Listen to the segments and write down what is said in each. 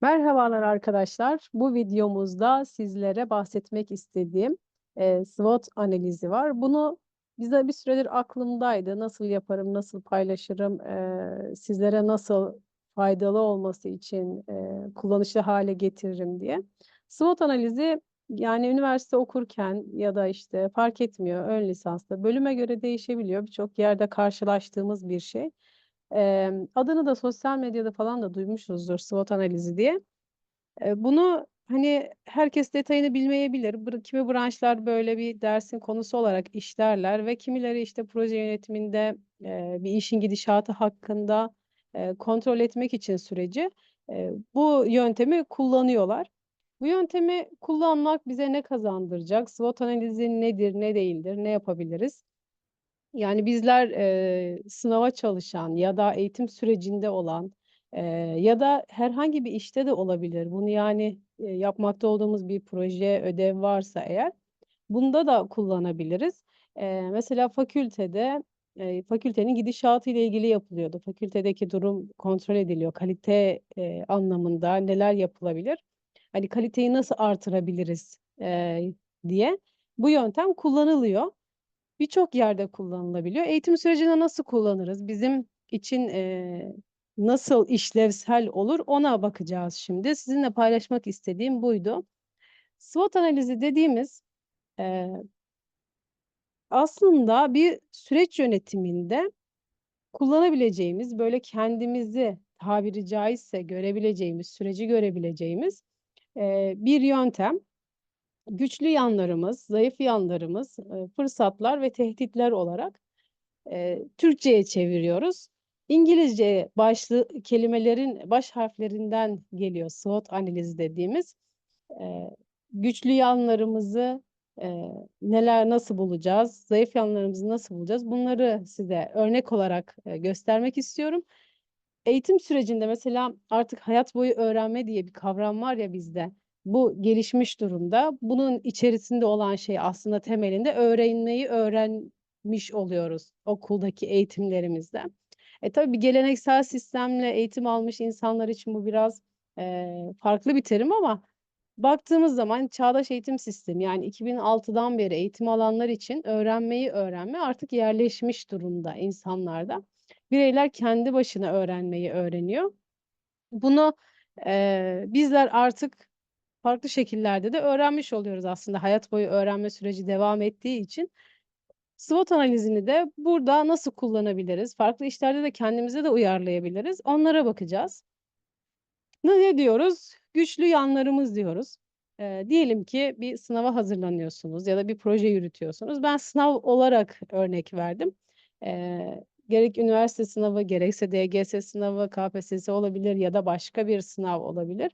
Merhabalar arkadaşlar. Bu videomuzda sizlere bahsetmek istediğim e, SWOT analizi var. Bunu bize bir süredir aklımdaydı. Nasıl yaparım, nasıl paylaşırım, e, sizlere nasıl faydalı olması için e, kullanışlı hale getiririm diye. SWOT analizi yani üniversite okurken ya da işte fark etmiyor ön lisansta bölüme göre değişebiliyor. Birçok yerde karşılaştığımız bir şey. E, adını da sosyal medyada falan da duymuşuzdur SWOT analizi diye. E, bunu hani herkes detayını bilmeyebilir. Kimi branşlar böyle bir dersin konusu olarak işlerler ve kimileri işte proje yönetiminde e, bir işin gidişatı hakkında e, kontrol etmek için süreci e, bu yöntemi kullanıyorlar. Bu yöntemi kullanmak bize ne kazandıracak? SWOT analizi nedir, ne değildir, ne yapabiliriz? Yani bizler eee, sınava çalışan ya da eğitim sürecinde olan eee, ya da herhangi bir işte de olabilir. Bunu yani eee, yapmakta olduğumuz bir proje, ödev varsa eğer bunda da kullanabiliriz. Eee, mesela fakültede eee, fakültenin gidişatı ile ilgili yapılıyordu. Fakültedeki durum kontrol ediliyor. Kalite eee, anlamında neler yapılabilir? Hani kaliteyi nasıl artırabiliriz eee, diye bu yöntem kullanılıyor birçok yerde kullanılabiliyor. Eğitim sürecinde nasıl kullanırız? Bizim için eee, nasıl işlevsel olur? Ona bakacağız şimdi. Sizinle paylaşmak istediğim buydu. SWOT analizi dediğimiz eee, aslında bir süreç yönetiminde kullanabileceğimiz, böyle kendimizi tabiri caizse görebileceğimiz, süreci görebileceğimiz eee, bir yöntem. Güçlü yanlarımız, zayıf yanlarımız, eee, fırsatlar ve tehditler olarak eee, Türkçe'ye çeviriyoruz. İngilizce başlı kelimelerin baş harflerinden geliyor SWOT analizi dediğimiz. Eee, güçlü yanlarımızı neler nasıl bulacağız, zayıf yanlarımızı nasıl bulacağız? Bunları size örnek olarak göstermek istiyorum. Eğitim sürecinde mesela artık hayat boyu öğrenme diye bir kavram var ya bizde. Bu gelişmiş durumda. Bunun içerisinde olan şey aslında temelinde öğrenmeyi öğrenmiş oluyoruz okuldaki eğitimlerimizde. E tabii bir geleneksel sistemle eğitim almış insanlar için bu biraz eee, farklı bir terim ama baktığımız zaman çağdaş eğitim sistemi yani 2006'dan beri eğitim alanlar için öğrenmeyi öğrenme artık yerleşmiş durumda insanlarda. Bireyler kendi başına öğrenmeyi öğreniyor. Bunu eee, bizler artık farklı şekillerde de öğrenmiş oluyoruz aslında hayat boyu öğrenme süreci devam ettiği için. SWOT analizini de burada nasıl kullanabiliriz? Farklı işlerde de kendimize de uyarlayabiliriz. Onlara bakacağız. Ne, diyoruz? Güçlü yanlarımız diyoruz. Eee, diyelim ki bir sınava hazırlanıyorsunuz ya da bir proje yürütüyorsunuz. Ben sınav olarak örnek verdim. Eee, gerek üniversite sınavı, gerekse DGS sınavı, KPSS olabilir ya da başka bir sınav olabilir.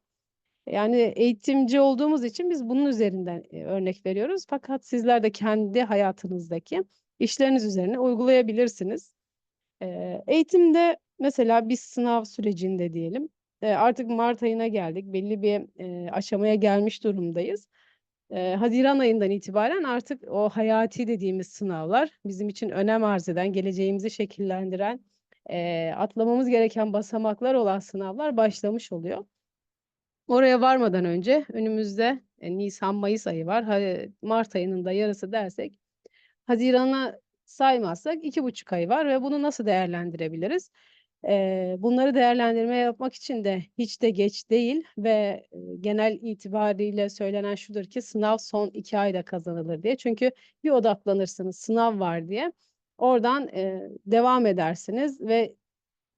Yani eğitimci olduğumuz için biz bunun üzerinden örnek veriyoruz. Fakat sizler de kendi hayatınızdaki işleriniz üzerine uygulayabilirsiniz. Eğitimde mesela bir sınav sürecinde diyelim, artık mart ayına geldik, belli bir aşamaya gelmiş durumdayız. Haziran ayından itibaren artık o hayati dediğimiz sınavlar bizim için önem arz eden, geleceğimizi şekillendiren, atlamamız gereken basamaklar olan sınavlar başlamış oluyor. Oraya varmadan önce önümüzde e, Nisan-Mayıs ayı var. Mart ayının da yarısı dersek Haziran'a saymazsak iki buçuk ay var ve bunu nasıl değerlendirebiliriz? Eee, bunları değerlendirme yapmak için de hiç de geç değil ve eee, genel itibariyle söylenen şudur ki sınav son iki ayda kazanılır diye. Çünkü bir odaklanırsınız sınav var diye. Oradan devam edersiniz ve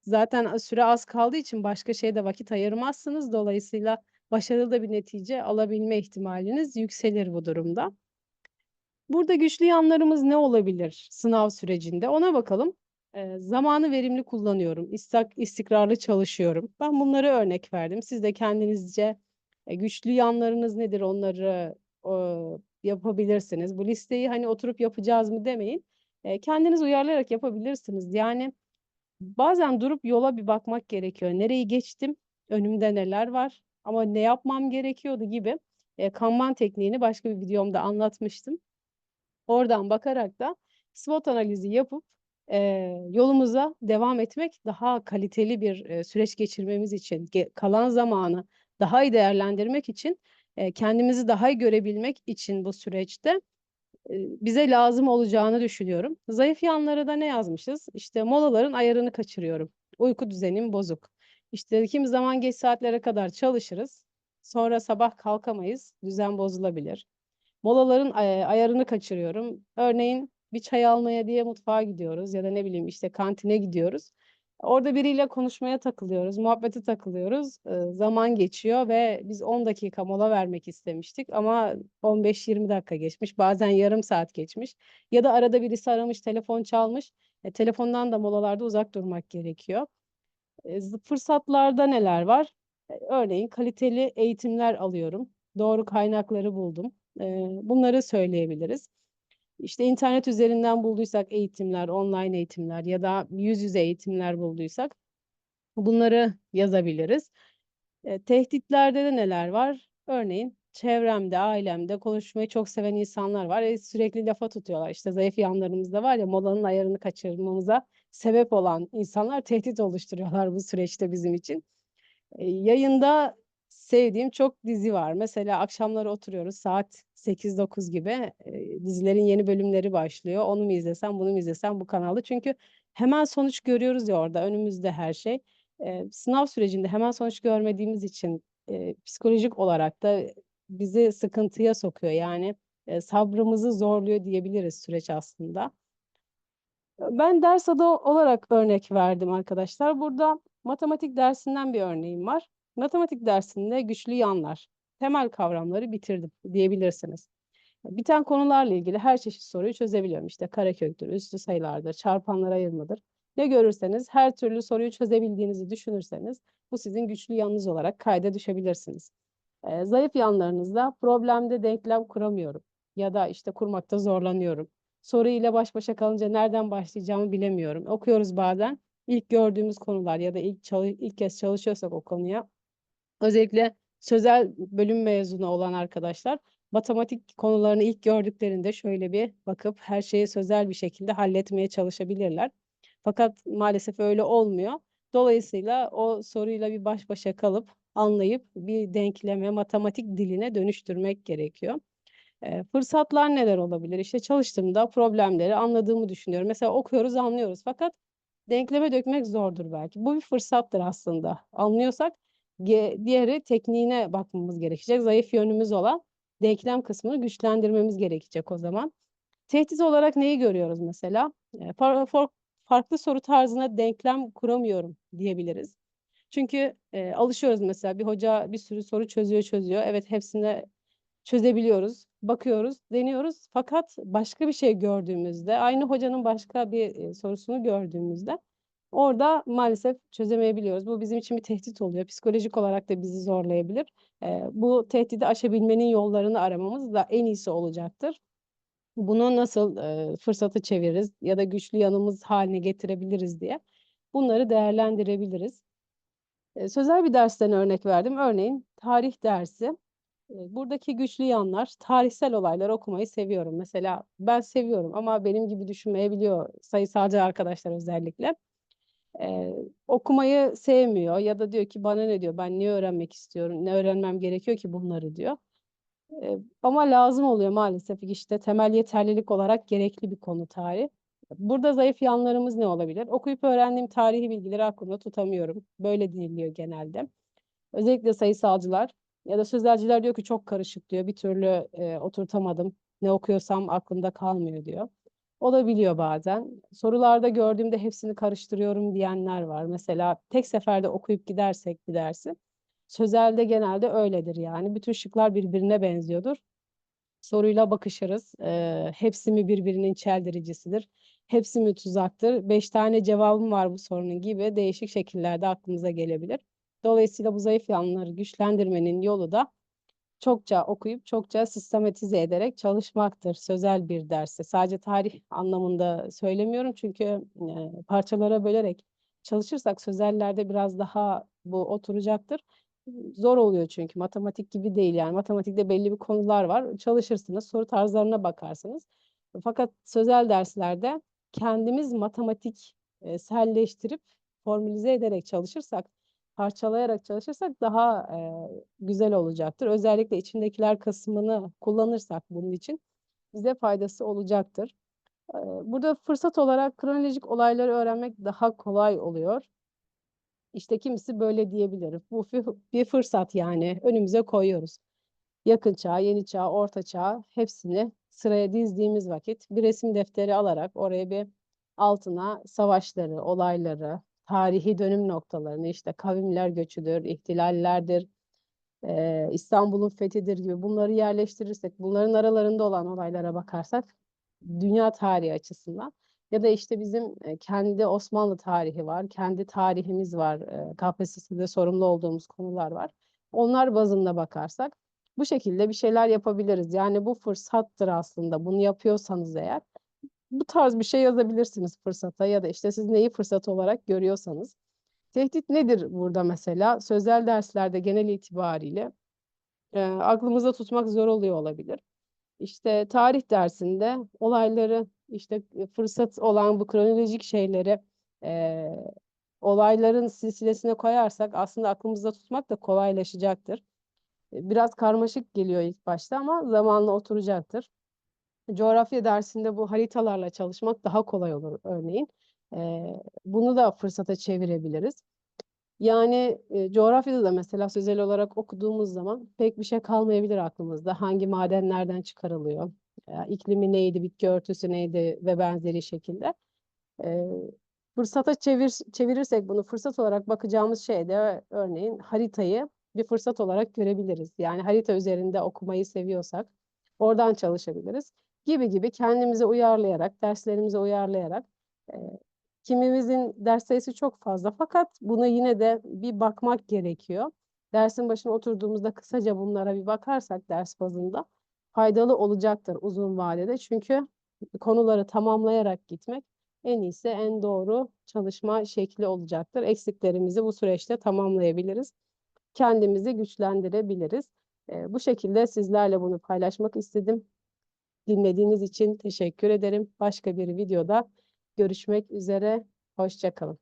zaten süre az kaldığı için başka şeye de vakit ayırmazsınız. Dolayısıyla başarılı da bir netice alabilme ihtimaliniz yükselir bu durumda. Burada güçlü yanlarımız ne olabilir sınav sürecinde? Ona bakalım. Eee, zamanı verimli kullanıyorum, istak istikrarlı çalışıyorum. Ben bunları örnek verdim. Siz de kendinizce e, güçlü yanlarınız nedir onları ooo, yapabilirsiniz. Bu listeyi hani oturup yapacağız mı demeyin. Eee, kendiniz uyarlayarak yapabilirsiniz. Yani bazen durup yola bir bakmak gerekiyor. Nereyi geçtim, önümde neler var ama ne yapmam gerekiyordu gibi. Eee, Kanban tekniğini başka bir videomda anlatmıştım. Oradan bakarak da SWOT analizi yapıp eee, yolumuza devam etmek daha kaliteli bir eee, süreç geçirmemiz için ge kalan zamanı daha iyi değerlendirmek için, eee, kendimizi daha iyi görebilmek için bu süreçte, bize lazım olacağını düşünüyorum. Zayıf yanlara da ne yazmışız? İşte, molaların ayarını kaçırıyorum. Uyku düzenim bozuk. İşte, kimi zaman geç saatlere kadar çalışırız. Sonra sabah kalkamayız, düzen bozulabilir. Molaların, eee, ayarını kaçırıyorum. Örneğin bir çay almaya diye mutfağa gidiyoruz ya da ne bileyim, işte, kantine gidiyoruz. Orada biriyle konuşmaya takılıyoruz, muhabbete takılıyoruz. Iıı, zaman geçiyor ve biz 10 dakika mola vermek istemiştik ama 15-20 dakika geçmiş, bazen yarım saat geçmiş ya da arada birisi aramış, telefon çalmış. E, telefondan da molalarda uzak durmak gerekiyor. Zı fırsatlarda neler var? Eee, örneğin kaliteli eğitimler alıyorum. Doğru kaynakları buldum. Eee, bunları söyleyebiliriz. İşte, internet üzerinden bulduysak eğitimler, online eğitimler ya da yüz yüze eğitimler bulduysak bunları yazabiliriz. Eee, tehditlerde de neler var? Örneğin çevremde, ailemde konuşmayı çok seven insanlar var. Eee, sürekli lafa tutuyorlar. İşte, zayıf yanlarımız da var ya, molanın ayarını kaçırmamıza sebep olan insanlar tehdit oluşturuyorlar bu süreçte bizim için. Eee, yayında sevdiğim çok dizi var. Mesela akşamları oturuyoruz saat 8-9 gibi, eee, dizilerin yeni bölümleri başlıyor. Onu mu izlesem, bunu mu izlesem bu kanalda. Çünkü hemen sonuç görüyoruz ya orada, önümüzde her şey. Eee, sınav sürecinde hemen sonuç görmediğimiz için, eee, psikolojik olarak da bizi sıkıntıya sokuyor. Yani, eee, sabrımızı zorluyor diyebiliriz süreç aslında. Ben ders adı olarak örnek verdim arkadaşlar. Burada matematik dersinden bir örneğim var. Matematik dersinde güçlü yanlar, temel kavramları bitirdim diyebilirsiniz. Biten konularla ilgili her çeşit soruyu çözebiliyorum. İşte kareköktür, üslü sayılardır, çarpanlara ayırmadır. Ne görürseniz her türlü soruyu çözebildiğinizi düşünürseniz bu sizin güçlü yanınız olarak kayda düşebilirsiniz. Eee, zayıf yanlarınızda problemde denklem kuramıyorum ya da, işte, kurmakta zorlanıyorum. Soru ile baş başa kalınca nereden başlayacağımı bilemiyorum. Okuyoruz bazen, ilk gördüğümüz konular ya da ilk ilk kez çalışıyorsak o konuya, özellikle sözel bölüm mezunu olan arkadaşlar matematik konularını ilk gördüklerinde şöyle bir bakıp her şeyi sözel bir şekilde halletmeye çalışabilirler. Fakat maalesef öyle olmuyor. Dolayısıyla o soruyla bir baş başa kalıp, anlayıp bir denkleme, matematik diline dönüştürmek gerekiyor. Eee, fırsatlar neler olabilir? İşte, çalıştığımda problemleri anladığımı düşünüyorum. Mesela okuyoruz, anlıyoruz fakat denkleme dökmek zordur belki. Bu bir fırsattır aslında. Anlıyorsak diğeri tekniğine bakmamız gerekecek. Zayıf yönümüz olan denklem kısmını güçlendirmemiz gerekecek o zaman. Tehdit olarak neyi görüyoruz mesela? For farklı soru tarzına denklem kuramıyorum diyebiliriz. Çünkü, eee, alışıyoruz mesela bir hoca bir sürü soru çözüyor, çözüyor. Evet, hepsini çözebiliyoruz, bakıyoruz, deniyoruz fakat başka bir şey gördüğümüzde, aynı hocanın başka bir, eee, sorusunu gördüğümüzde orada maalesef çözemeyebiliyoruz. Bu bizim için bir tehdit oluyor. Psikolojik olarak da bizi zorlayabilir. Eee, bu tehdidi aşabilmenin yollarını aramamız da en iyisi olacaktır. Bunu nasıl, eee, fırsata çeviririz ya da güçlü yanımız hâline getirebiliriz diye bunları değerlendirebiliriz. Eee, sözel bir dersten örnek verdim. Örneğin tarih dersi. Buradaki güçlü yanlar, tarihsel olayları okumayı seviyorum. Mesela ben seviyorum ama benim gibi düşünmeyebiliyor sayısalcı arkadaşlar özellikle. Eee, okumayı sevmiyor ya da diyor ki bana ne diyor, ben niye öğrenmek istiyorum, ne öğrenmem gerekiyor ki bunları diyor. Eee, ama lazım oluyor maalesef. İşte, temel yeterlilik olarak gerekli bir konu tarih. Burada zayıf yanlarımız ne olabilir? Okuyup öğrendiğim tarihi bilgileri aklımda tutamıyorum. Böyle deniliyor genelde. Özellikle sayısalcılar ya da sözelciler diyor ki çok karışık diyor, bir türlü, eee, oturtamadım, ne okuyorsam aklımda kalmıyor diyor. Olabiliyor bazen. Sorularda gördüğümde hepsini karıştırıyorum diyenler var. Mesela tek seferde okuyup gidersek bir dersi, sözelde genelde öyledir yani. Bütün şıklar birbirine benziyordur. Soruyla bakışırız. Eee, hepsi mi birbirinin çeldiricisidir, hepsi mi tuzaktır, 5 tane cevabım var bu sorunun gibi değişik şekillerde aklımıza gelebilir. Dolayısıyla bu zayıf yanları güçlendirmenin yolu da çokça okuyup çokça sistematize ederek çalışmaktır sözel bir derste. Sadece tarih anlamında söylemiyorum çünkü, eee, parçalara bölerek çalışırsak sözellerde biraz daha bu oturacaktır. Zor oluyor çünkü matematik gibi değil yani matematikte belli bir konular var. Çalışırsınız, soru tarzlarına bakarsınız. Fakat sözel derslerde kendimiz matematik eee, selleştirip formülize ederek çalışırsak parçalayarak çalışırsak daha eee, güzel olacaktır. Özellikle içindekiler kısmını kullanırsak bunun için bize faydası olacaktır. Eee, burada fırsat olarak kronolojik olayları öğrenmek daha kolay oluyor. İşte kimisi böyle diyebilir. Bu bir fırsat yani önümüze koyuyoruz. Yakın çağ, yeni çağ, orta çağ hepsini sıraya dizdiğimiz vakit bir resim defteri alarak oraya bir altına savaşları, olayları, tarihi dönüm noktalarını işte kavimler göçüdür, ihtilallerdir, eee, İstanbul'un fethidir gibi bunları yerleştirirsek, bunların aralarında olan olaylara bakarsak dünya tarihi açısından ya da işte bizim e, kendi Osmanlı tarihi var, kendi tarihimiz var, e, KPSS'de sorumlu olduğumuz konular var. Onlar bazında bakarsak bu şekilde bir şeyler yapabiliriz. Yani bu fırsattır aslında. Bunu yapıyorsanız eğer bu tarz bir şey yazabilirsiniz fırsata ya da işte siz neyi fırsat olarak görüyorsanız. Tehdit nedir burada mesela? Sözel derslerde genel itibariyle e, aklımızda tutmak zor oluyor olabilir. İşte tarih dersinde olayları işte e, fırsat olan bu kronolojik şeyleri e, olayların silsilesine koyarsak aslında aklımızda tutmak da kolaylaşacaktır. E, Biraz karmaşık geliyor ilk başta ama zamanla oturacaktır. Coğrafya dersinde bu haritalarla çalışmak daha kolay olur örneğin. E, bunu da fırsata çevirebiliriz. Yani e, coğrafyada da mesela sözel olarak okuduğumuz zaman pek bir şey kalmayabilir aklımızda. Hangi maden nereden çıkarılıyor, e, iklimi neydi, bitki örtüsü neydi ve benzeri şekilde. E, fırsata çevir, çevirirsek bunu fırsat olarak bakacağımız şey de örneğin haritayı bir fırsat olarak görebiliriz. Yani harita üzerinde okumayı seviyorsak oradan çalışabiliriz gibi gibi kendimize uyarlayarak, derslerimize uyarlayarak e, Kimimizin ders sayısı çok fazla fakat buna yine de bir bakmak gerekiyor. Dersin başına oturduğumuzda kısaca bunlara bir bakarsak ders bazında faydalı olacaktır uzun vadede. Çünkü konuları tamamlayarak gitmek en iyisi, en doğru çalışma şekli olacaktır. Eksiklerimizi bu süreçte tamamlayabiliriz. Kendimizi güçlendirebiliriz. Eee, bu şekilde sizlerle bunu paylaşmak istedim. Dinlediğiniz için teşekkür ederim. Başka bir videoda görüşmek üzere. Hoşça kalın.